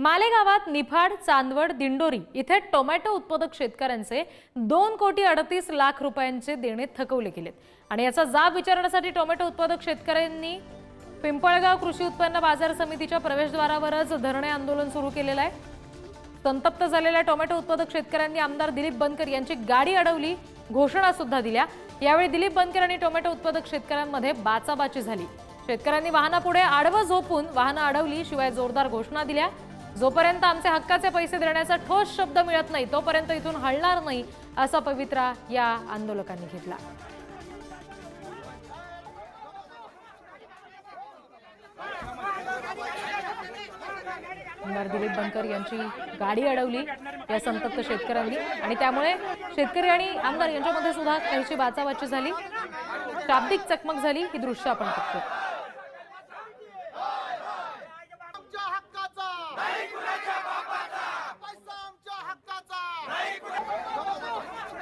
मालेगावात निफाड चांदवड दिंडोरी इथे टोमॅटो उत्पादक शेतकऱ्यांचे दोन कोटी अडतीस लाख रुपयांचे देणे थकवले गेलेत. आणि याचा जाब विचारण्यासाठी टोमॅटो उत्पादक शेतकऱ्यांनी पिंपळगाव कृषी उत्पन्न बाजार समितीच्या प्रवेशद्वारावरच धरणे आंदोलन सुरू केलेलं आहे. संतप्त झालेल्या टोमॅटो उत्पादक शेतकऱ्यांनी आमदार दिलीप बनकर यांची गाडी अडवली घोषणा सुद्धा दिल्या. यावेळी दिलीप बनकर आणि टोमॅटो उत्पादक शेतकऱ्यांमध्ये बाचाबाची झाली. शेतकऱ्यांनी वाहनापुढे आडवं झोपून वाहनं अडवली शिवाय जोरदार घोषणा दिल्या. जोपर्यंत आमचे हक्काचे पैसे देण्याचा ठोस शब्द मिळत नाही तोपर्यंत इथून हलणार नाही असा पवित्रा या आंदोलकांनी घेतला. आमदार दिलीप बनकर यांची गाडी अडवली या संतप्त शेतकऱ्यांनी आणि त्यामुळे शेतकरी आणि आमदार यांच्यामध्ये सुद्धा काहीशी बाचाबाची झाली. शाब्दिक चकमक झाली. ही दृश्य आपण बघतो